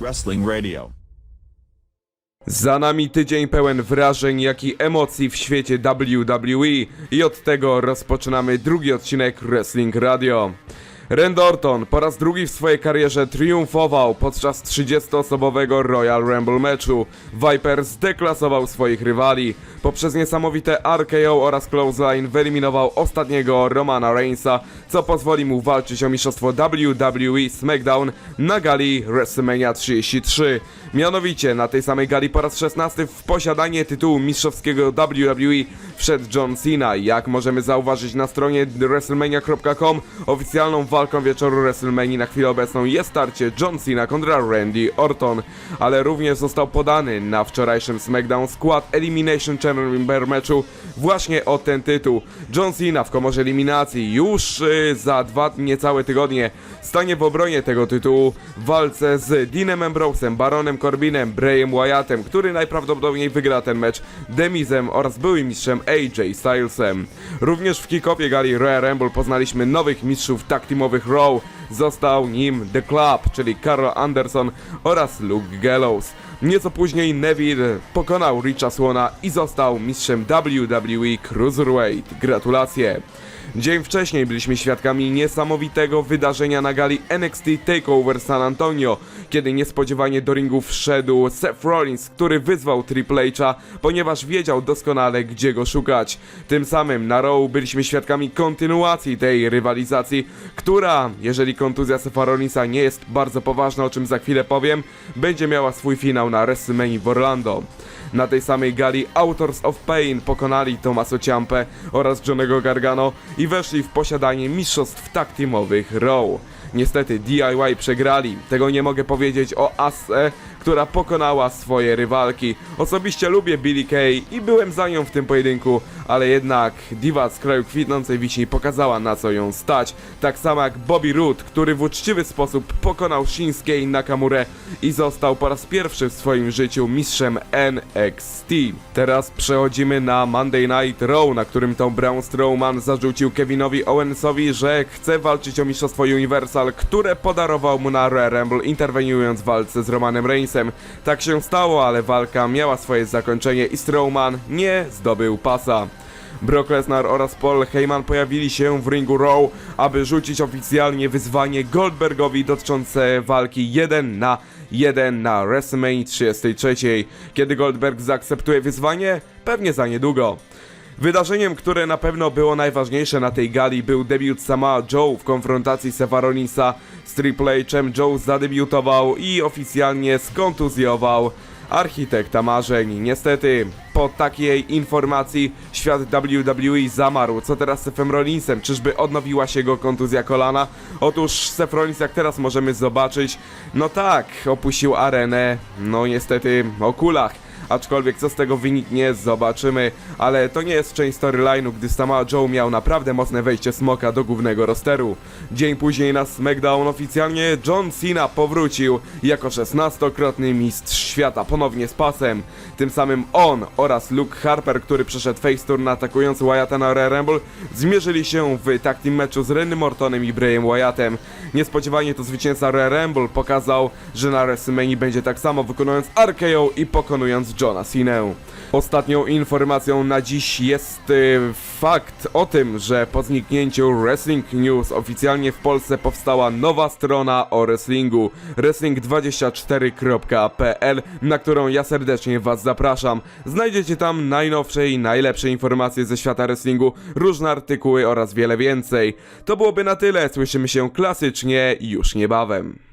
Wrestling Radio. Za nami tydzień pełen wrażeń, jak i emocji w świecie WWE i od tego rozpoczynamy drugi odcinek Wrestling Radio. Randy Orton po raz drugi w swojej karierze triumfował podczas 30-osobowego Royal Rumble meczu. Viper zdeklasował swoich rywali. Poprzez niesamowite RKO oraz Clothesline wyeliminował ostatniego Romana Reignsa, co pozwoli mu walczyć o mistrzostwo WWE SmackDown na gali WrestleMania 33. Mianowicie na tej samej gali po raz 16 w posiadanie tytułu mistrzowskiego WWE wszedł John Cena. Jak możemy zauważyć na stronie WrestleMania.com oficjalną walką wieczoru WrestleMania na chwilę obecną jest starcie John Cena kontra Randy Orton, ale również został podany na wczorajszym SmackDown skład Elimination Chamber meczu właśnie o ten tytuł. John Cena w komorze eliminacji już y, za dwa niecałe tygodnie stanie w obronie tego tytułu w walce z Deanem Ambrosem, Baronem Corbinem, Brayem Wyattem, który najprawdopodobniej wygra ten mecz, Demizem oraz byłym mistrzem AJ Stylesem. Również w kick-offie gali Royal Rumble poznaliśmy nowych mistrzów tag teamowych Raw. Został nim The Club, czyli Carl Anderson oraz Luke Gallows. Nieco później Neville pokonał Richa Swana i został mistrzem WWE Cruiserweight. Gratulacje! Dzień wcześniej byliśmy świadkami niesamowitego wydarzenia na gali NXT TakeOver San Antonio, kiedy niespodziewanie do ringu wszedł Seth Rollins, który wyzwał Triple H'a, ponieważ wiedział doskonale gdzie go szukać. Tym samym na Raw byliśmy świadkami kontynuacji tej rywalizacji, która, jeżeli kontuzja Setha Rollinsa nie jest bardzo poważna, o czym za chwilę powiem, będzie miała swój finał na WrestleMania w Orlando. Na tej samej gali Authors of Pain pokonali Tommaso Ciampę oraz Johnego Gargano i weszli w posiadanie mistrzostw tag teamowych Raw. Niestety DIY przegrali, tego nie mogę powiedzieć o Asse, która pokonała swoje rywalki. Osobiście lubię Billy Kay i byłem za nią w tym pojedynku, ale jednak diwa z kraju kwitnącej wiśni pokazała na co ją stać. Tak samo jak Bobby Roode, który w uczciwy sposób pokonał Shinsuke Nakamurę i został po raz pierwszy w swoim życiu mistrzem NXT. Teraz przechodzimy na Monday Night Raw, na którym to Braun Strowman zarzucił Kevinowi Owensowi, że chce walczyć o mistrzostwo Universal, które podarował mu na Royal Rumble, interweniując w walce z Romanem Tak się stało, ale walka miała swoje zakończenie i Strowman nie zdobył pasa. Brock Lesnar oraz Paul Heyman pojawili się w ringu Raw, aby rzucić oficjalnie wyzwanie Goldbergowi dotyczące walki 1 na 1 na WrestleMania 33. Kiedy Goldberg zaakceptuje wyzwanie? Pewnie za niedługo. Wydarzeniem, które na pewno było najważniejsze na tej gali był debiut sama Joe w konfrontacji Sefa Rollinsa z Triple H'em. Joe zadebiutował i oficjalnie skontuzjował architekta marzeń. Niestety, po takiej informacji świat WWE zamarł. Co teraz z Sefem Rollinsem? Czyżby odnowiła się go kontuzja kolana? Otóż Seth Rollins, jak teraz możemy zobaczyć, no tak, opuścił arenę, no niestety o kulach. Aczkolwiek co z tego wyniknie, zobaczymy. Ale to nie jest część storyline'u, gdy sama Joe miał naprawdę mocne wejście smoka do głównego rosteru. Dzień później na SmackDown oficjalnie John Cena powrócił jako 16-krotny mistrz świata, ponownie z pasem. Tym samym on oraz Luke Harper, który przeszedł face turn atakując Wyatta na Royal Rumble, zmierzyli się w team meczu z Randy Mortonem i Brayem Wyattem. Niespodziewanie to zwycięzca Royal Rumble pokazał, że na WrestleMania będzie tak samo wykonując RKO i pokonując Johna Cenę. Ostatnią informacją na dziś jest y, fakt o tym, że po zniknięciu Wrestling News oficjalnie w Polsce powstała nowa strona o wrestlingu wrestling24.pl, na którą ja serdecznie Was zapraszam. Znajdziecie tam najnowsze i najlepsze informacje ze świata wrestlingu, różne artykuły oraz wiele więcej. To byłoby na tyle, słyszymy się klasycznie już niebawem.